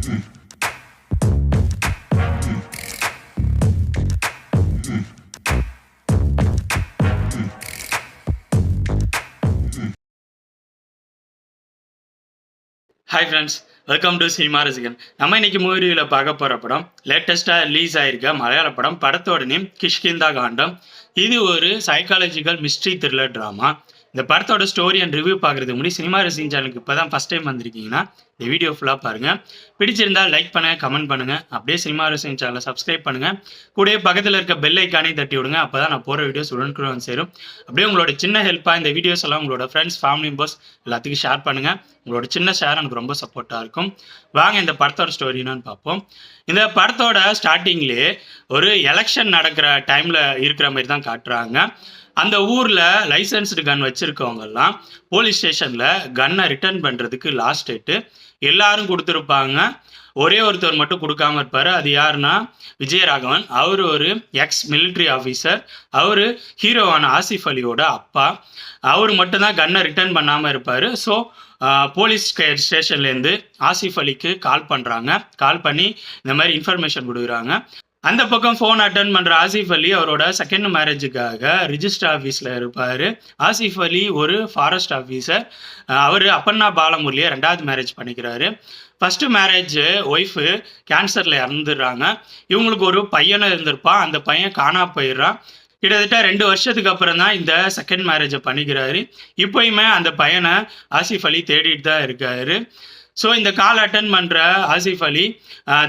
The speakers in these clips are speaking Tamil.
Hi friends welcome to cinema Rasigan நம்ம இன்னைக்கு மூவியில் பார்க்க போகிற படம் லேட்டஸ்ட்டாக ரிலீஸ் ஆயிருக்க மலையாள படம் படத்தோட நேம் கிஷ்கிந்தா காண்டம். இது ஒரு சைக்காலஜிக்கல் மிஸ்ட்ரி த்ரில்லர் ட்ராமா இந்த படத்தோட ஸ்டோரி அண்ட் ரிவ்யூ பார்க்குறதுக்கு முன்னாடி சினிமா ரசிகன் சேனலுக்கு இப்போ தான் ஃபஸ்ட் டைம் வந்திருக்கீங்கன்னா இந்த வீடியோ ஃபுல்லாக பாருங்கள் பிடிச்சிருந்தால் லைக் பண்ணுங்கள் கமெண்ட் பண்ணுங்கள் அப்படியே சினிமா ரசிகன் சேனலை சப்ஸ்கிரைப் பண்ணுங்கள் கூடயே பக்கத்தில் இருக்க பெல் ஐக்கானே தட்டி விடுங்க அப்போ தான் நான் போகிற வீடியோஸ் உடனுக்குடன் வந்து சேரும். அப்படியே உங்களோட சின்ன ஹெல்ப்பாக இந்த வீடியோஸ் எல்லாம் உங்களோட ஃப்ரெண்ட்ஸ் ஃபேமிலி மெம்பர்ஸ் எல்லாத்துக்கும் ஷேர் பண்ணுங்கள் உங்களோட சின்ன ஷேர் எனக்கு ரொம்ப சப்போர்ட்டாக இருக்கும். வாங்க இந்த படத்தோட ஸ்டோரி என்னன்னு பார்ப்போம். இந்த படத்தோட ஸ்டார்டிங்லேயே ஒரு எலெக்ஷன் நடக்கிற டைமில் இருக்கிற மாதிரி தான் காட்டுறாங்க. அந்த ஊரில் லைசன்ஸ்டு கன் வச்சுருக்கவங்கெல்லாம் போலீஸ் ஸ்டேஷனில் கன்னை ரிட்டர்ன் பண்ணுறதுக்கு லாஸ்ட் டேட்டு எல்லாரும் கொடுத்துருப்பாங்க. ஒரே ஒருத்தர் மட்டும் கொடுக்காம இருப்பார். அது யாருன்னா விஜயராகவன். அவர் ஒரு எக்ஸ் மிலிட்ரி ஆஃபீஸர் அவர் ஹீரோவான ஆசிஃப் அலியோட அப்பா. அவர் மட்டும்தான் கன்னை ரிட்டர்ன் பண்ணாமல் இருப்பார். ஸோ போலீஸ் ஸ்டேஷன்லேருந்து ஆசிஃப் அலிக்கு கால் பண்ணுறாங்க கால் பண்ணி இந்த மாதிரி இன்ஃபர்மேஷன் கொடுக்குறாங்க. அந்த பக்கம் ஃபோன் அட்டன் பண்ணுற ஆசிஃப் அலி அவரோட செகண்ட் மேரேஜுக்காக ரிஜிஸ்டர் ஆஃபீஸில் இருப்பார். ஆசிஃப் அலி ஒரு ஃபாரஸ்ட் ஆஃபீஸர் அவர் அப்பண்ணா பாலமுரளியை ரெண்டாவது மேரேஜ் பண்ணிக்கிறாரு. ஃபஸ்ட்டு மேரேஜ் ஒய்ஃபு கேன்சரில் இறந்துடுறாங்க. இவங்களுக்கு ஒரு பையனும் இருந்திருப்பான். அந்த பையன் காணா போயிடுறான். கிட்டத்தட்ட ரெண்டு வருஷத்துக்கு அப்புறம் தான் இந்த செகண்ட் மேரேஜை பண்ணிக்கிறாரு. இப்போயுமே அந்த பையனை ஆசிஃப் அலி தேடிட்டு தான் இருக்காரு. ஸோ இந்த கால் அட்டன் பண்ணுற ஆசிஃப் அலி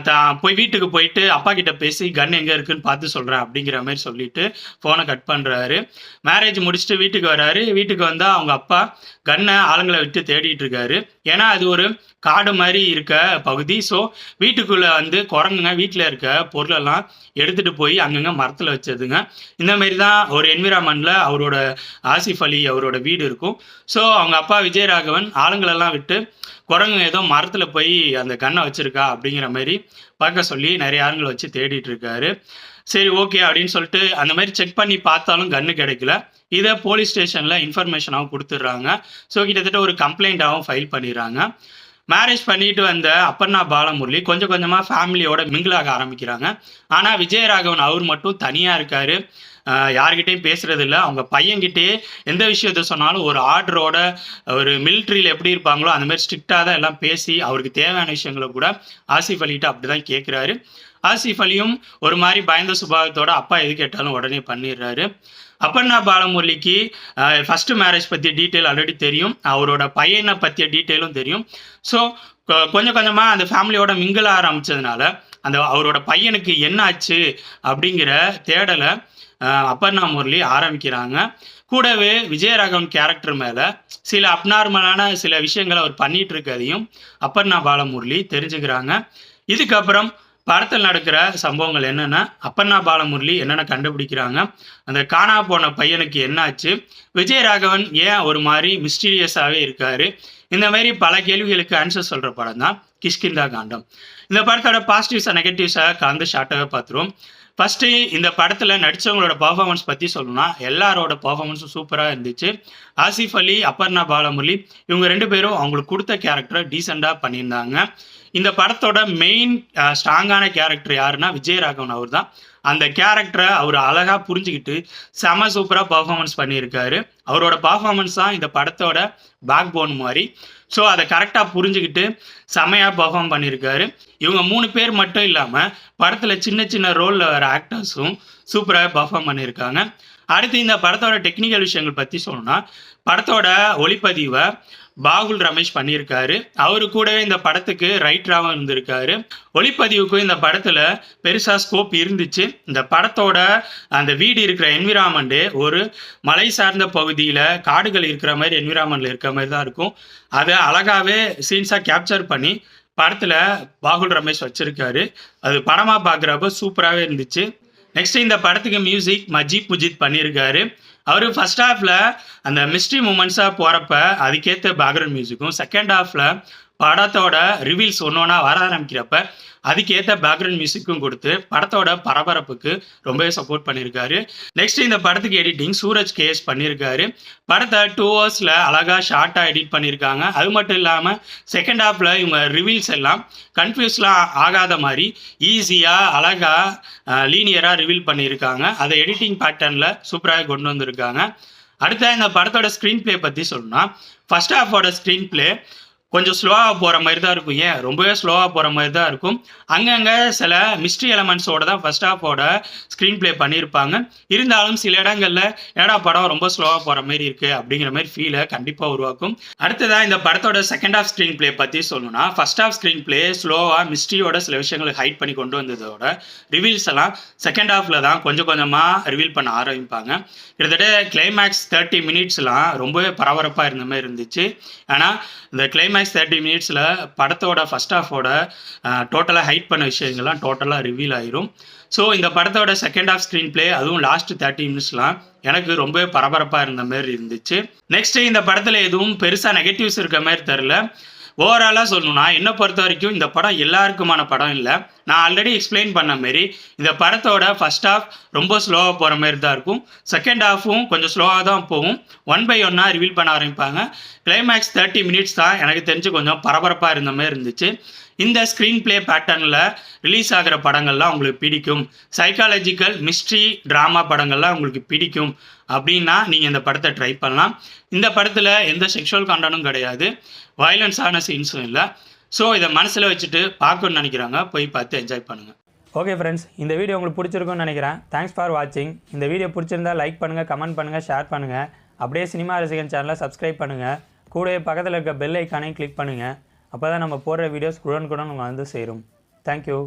தான் போய் வீட்டுக்கு போயிட்டு அப்பா கிட்ட பேசி கன் எங்கே இருக்குன்னு பார்த்து சொல்கிறேன் அப்படிங்கிற மாதிரி சொல்லிட்டு ஃபோனை கட் பண்ணுறாரு மேரேஜ் முடிச்சுட்டு வீட்டுக்கு வராரு. வீட்டுக்கு வந்தால் அவங்க அப்பா கன்னை ஆளுங்களை விட்டு தேடிட்டு இருக்காரு. ஏன்னா அது ஒரு காடு மாதிரி இருக்க பகுதி. ஸோ வீட்டுக்குள்ளே வந்து குரங்குங்க வீட்டில் இருக்க பொருளெல்லாம் எடுத்துகிட்டு போய் அங்கங்கே மரத்தில் வச்சதுங்க. இந்த மாதிரி தான் ஒரு என்விரான்மெண்ட்டில் அவரோட ஆசிஃப் அலி அவரோட வீடு இருக்கும். ஸோ அவங்க அப்பா விஜயராகவன் ஆளுங்களெல்லாம் விட்டு குரங்கு ஏதோ மரத்தில் போய் அந்த கன்னை வச்சிருக்கா அப்படிங்கிற மாதிரி பார்க்க சொல்லி நிறைய ஆளுங்களை வச்சு தேடிட்டு இருக்காரு. சரி ஓகே அப்படின்னு சொல்லிட்டு அந்த மாதிரி செக் பண்ணி பார்த்தாலும் கன்று கிடைக்கல. இதை போலீஸ் ஸ்டேஷனில் இன்ஃபர்மேஷனாகவும் கொடுத்துட்றாங்க. ஸோ கிட்டத்தட்ட ஒரு கம்ப்ளைண்ட்டாகவும் ஃபைல் பண்ணிடுறாங்க. மேரேஜ் பண்ணிட்டு வந்த அப்பண்ணா பாலமுரளி கொஞ்சம் கொஞ்சமாக ஃபேமிலியோட மிங்கிளாக ஆரம்பிக்கிறாங்க. ஆனால் விஜயராகவன் அவர் மட்டும் தனியாக இருக்கார். யார்கிட்டையும் பேசுறது இல்லை அவங்க பையன்கிட்டயே எந்த விஷயத்த சொன்னாலும் ஒரு ஆர்டரோட ஒரு மிலிட்ரியில் எப்படி இருப்பாங்களோ அந்த மாதிரி ஸ்ட்ரிக்டாக தான் எல்லாம் பேசி அவருக்கு தேவையான விஷயங்களை கூட ஆசிஃப் அலிகிட்ட அப்படிதான் கேட்குறாரு ஆசிஃப் அலியும் ஒரு மாதிரி பயந்த சுபாவத்தோட அப்பா எது கேட்டாலும் உடனே பண்ணிடுறாரு. அப்பண்ணா பாலமுரளிக்கு ஃபர்ஸ்ட் மேரேஜ் பற்றிய டீட்டெயில் ஆல்ரெடி தெரியும். அவரோட பையனை பற்றிய டீட்டெயிலும் தெரியும். ஸோ கொஞ்சம் கொஞ்சமாக அந்த ஃபேமிலியோட மிங்கிள் ஆரம்பித்ததுனால அந்த அவரோட பையனுக்கு என்ன ஆச்சு அப்படிங்கிற தேடலை அஹ், அப்பண்ணா முரளி ஆரம்பிக்கிறாங்க. கூடவே விஜயராகவன் கேரக்டர் மேலே சில அப்நார்மலான சில விஷயங்களை அவர் பண்ணிட்டு இருக்கதையும் அப்பண்ணா பாலமுரளி தெரிஞ்சுக்கிறாங்க. இதுக்கப்புறம் படத்தில் நடக்கிற சம்பவங்கள் என்னென்னா அப்பண்ணா பாலமுரளி என்னென்ன கண்டுபிடிக்கிறாங்க? அந்த காணா போன பையனுக்கு என்னாச்சு? விஜய் ராகவன் ஏன் ஒரு மாதிரி மிஸ்டீரியஸாகவே இருக்காரு? இந்த மாதிரி பல கேள்விகளுக்கு ஆன்சர் சொல்கிற படம் தான் கிஷ்கிந்தா காண்டம். இந்த படத்தோட பாசிட்டிவ்ஸாக நெகட்டிவ்ஸாக கலந்து ஷார்ட்டாகவே பார்த்துருவோம் ஃபஸ்ட்டு இந்த படத்தில் நடித்தவங்களோட பர்ஃபாமன்ஸ் பற்றி சொல்லணும்னா எல்லாரோட பர்ஃபாமன்ஸும் சூப்பராக இருந்துச்சு. ஆசிஃப் அலி அப்பர்ணா பாலமுரளி இவங்க ரெண்டு பேரும் அவங்களுக்கு கொடுத்த கேரக்டரை டீசெண்டாக பண்ணியிருந்தாங்க. இந்த படத்தோட மெயின் ஸ்ட்ராங்கான கேரக்டர் யாருன்னா விஜயராகவன் அவர் தான் அந்த கேரக்டரை அவர் அழகாக புரிஞ்சுக்கிட்டு செம சூப்பராக பர்ஃபார்மன்ஸ் பண்ணியிருக்காரு. அவரோட பர்ஃபார்மன்ஸ் தான் இந்த படத்தோட பேக் போன் மாதிரி. ஸோ அதை கரெக்டாக புரிஞ்சுக்கிட்டு செமையாக பர்ஃபார்ம் பண்ணியிருக்காரு. இவங்க மூணு பேர் மட்டும் இல்லாமல் படத்தில் சின்ன சின்ன ரோலில் வர ஆக்டர்ஸும் சூப்பராக பர்ஃபார்ம் பண்ணியிருக்காங்க. அடுத்து இந்த படத்தோட டெக்னிக்கல் விஷயங்கள் பற்றி சொல்லணும்னா படத்தோட ஒளிப்பதிவை பாகுல் ரமேஷ் பண்ணியிருக்காரு. அவரு கூடவே இந்த படத்துக்கு ரைட்டராகவும் இருந்திருக்காரு. ஒளிப்பதிவுக்கும் இந்த படத்தில் பெருசாக ஸ்கோப் இருந்துச்சு. இந்த படத்தோட அந்த வீடு இருக்கிற என்விரான்மெண்ட்டு ஒரு மலை சார்ந்த பகுதியில் காடுகள் இருக்கிற மாதிரி என்விரான்மெண்ட்டில் இருக்கிற மாதிரி தான் இருக்கும். அதை அழகாகவே சீன்ஸாக கேப்சர் பண்ணி படத்தில் பாகுல் ரமேஷ் வச்சிருக்காரு. அது படமாக பார்க்குறப்ப சூப்பராகவே இருந்துச்சு. நெக்ஸ்ட் இந்த படத்துக்கு மியூசிக் மஜீப் முஜித் பண்ணியிருக்காரு. அவர் ஃபர்ஸ்ட் ஹாஃபில் அந்த மிஸ்ட்ரி மூமெண்ட்ஸாக போகிறப்ப அதுக்கேற்ற பேக்ரவுண்ட் மியூசிக்கும் செகண்ட் ஹாஃபில் படத்தோட ரிவீல்ஸ் ஒன்று ஒன்றா வர ஆரம்பிக்கிறப்ப அதுக்கேற்ற பேக்ரவுண்ட் மியூசிக்கும் கொடுத்து படத்தோட பரபரப்புக்கு ரொம்பவே சப்போர்ட் பண்ணியிருக்காரு நெக்ஸ்ட் இந்த படத்துக்கு எடிட்டிங் சூரஜ் கேஎஸ் பண்ணியிருக்காரு படத்தை டூ ஹவர்ஸில் அழகாக ஷார்ட்டாக எடிட் பண்ணியிருக்காங்க அது மட்டும் இல்லாமல் செகண்ட் ஹாஃபில் இவங்க ரிவீல்ஸ் எல்லாம் கன்ஃபியூஸ்லாம் ஆகாத மாதிரி ஈஸியாக அழகாக லீனியராக ரிவீல் பண்ணியிருக்காங்க அதை எடிட்டிங் பேட்டர்னில் சூப்பராக கொண்டு வந்திருக்காங்க. அடுத்த இந்த படத்தோட ஸ்க்ரீன் பிளே பற்றி சொல்லணும்னா ஃபர்ஸ்ட் ஹாஃபோட ஸ்க்ரீன் ப்ளே கொஞ்சம் ஸ்லோவாக போகிற மாதிரி தான் இருக்கும். ஏன்? ரொம்பவே ஸ்லோவாக போகிற மாதிரி தான் இருக்கும். அங்கங்கே சில மிஸ்ட்ரி எலமெண்ட்ஸோட தான் ஃபர்ஸ்ட் ஹாஃபோட ஸ்க்ரீன் ப்ளே பண்ணியிருப்பாங்க. இருந்தாலும் சில இடங்களில் ஏடா படம் ரொம்ப ஸ்லோவாக போகிற மாதிரி இருக்குது அப்படிங்கிற மாதிரி ஃபீலை கண்டிப்பாக உருவாக்கும். அடுத்ததாக இந்த படத்தோட செகண்ட் ஹாஃப் ஸ்க்ரீன் ப்ளே பற்றி சொல்லணும்னா ஃபர்ஸ்ட் ஹாஃப் ஸ்க்ரீன் ப்ளே ஸ்லோவாக மிஸ்ட்ரியோட சில விஷயங்களை ஹைட் பண்ணி கொண்டு வந்ததோட ரிவீல்ஸ் எல்லாம் செகண்ட் ஹாஃபில் தான் கொஞ்சம் கொஞ்சமாக ரிவீல் பண்ண ஆரம்பிப்பாங்க. கிட்டத்தட்ட கிளைமேக்ஸ் தேர்ட்டி மினிட்ஸ்லாம் ரொம்பவே பரபரப்பாக இருந்த மாதிரி இருந்துச்சு. ஆனால் இந்த கிளைமேக்ஸ் தேர்ட்டி மினிட்ஸில் படத்தோட ஃபர்ஸ்ட் ஆஃபோட டோட்டலாக ஹைட் பண்ண விஷயங்கள்லாம் டோட்டலாக ரிவீல் ஆயிரும். ஸோ இந்த படத்தோட செகண்ட் ஆஃப் ஸ்க்ரீன் ப்ளே அதுவும் லாஸ்ட் தேர்ட்டி மினிட்ஸ்லாம் எனக்கு ரொம்பவே பரபரப்பாக இருந்த மாதிரி இருந்துச்சு. நெக்ஸ்ட்டு இந்த படத்தில் எதுவும் பெருசாக நெகட்டிவ்ஸ் இருக்க மாதிரி தெரில ஓவராலாக சொல்லணும்னா என்னை பொறுத்த வரைக்கும் இந்த படம் எல்லாருக்குமான படம் இல்லை. நான் ஆல்ரெடி எக்ஸ்பிளைன் பண்ண மாரி இந்த படத்தோட ஃபர்ஸ்ட் ஹாஃப் ரொம்ப ஸ்லோவாக போகிற மாதிரி தான் இருக்கும். செகண்ட் ஹாஃபும் கொஞ்சம் ஸ்லோவாக தான் போகும். ஒன் பை ஒன்னாக ரிவீல் பண்ண ஆரம்பிப்பாங்க. கிளைமேக்ஸ் தேர்ட்டி மினிட்ஸ் தான் எனக்கு தெரிஞ்சு கொஞ்சம் பரபரப்பாக இருந்த மாதிரி இருந்துச்சு. இந்த ஸ்க்ரீன் ப்ளே பேட்டர்னில் ரிலீஸ் ஆகிற படங்கள்லாம் உங்களுக்கு பிடிக்கும். சைக்காலஜிக்கல் மிஸ்ட்ரி ட்ராமா படங்கள்லாம் உங்களுக்கு பிடிக்கும். அப்படின்னா நீங்கள் இந்த படத்தை ட்ரை பண்ணலாம். இந்த படத்தில் எந்த செக்ஷுவல் காண்டனும் கிடையாது. வயலன்ஸான சீன்ஸும் இல்லை. ஸோ இதை மனசில் வச்சுட்டு பார்க்கணும்னு நினைக்கிறாங்க. போய் பார்த்து என்ஜாய் பண்ணுங்கள் ஓகே ஃப்ரெண்ட்ஸ் இந்த வீடியோ உங்களுக்கு பிடிச்சிருக்குன்னு நினைக்கிறேன். தேங்க்ஸ் ஃபார் வாட்சிங் இந்த வீடியோ பிடிச்சிருந்தா லைக் பண்ணுங்கள் கமெண்ட் பண்ணுங்கள் ஷேர் பண்ணுங்கள் அப்படியே சினிமா ரசிகன் சேனலை சப்ஸ்கிரைப் பண்ணுங்கள் கூடவே பக்கத்தில் இருக்க பெல் ஐக்கானையும் கிளிக் பண்ணுங்கள் அப்போ தான் நம்ம போடுற வீடியோஸ் குடன் குடன் உங்களுக்கு வந்து சேரும். தேங்க்யூ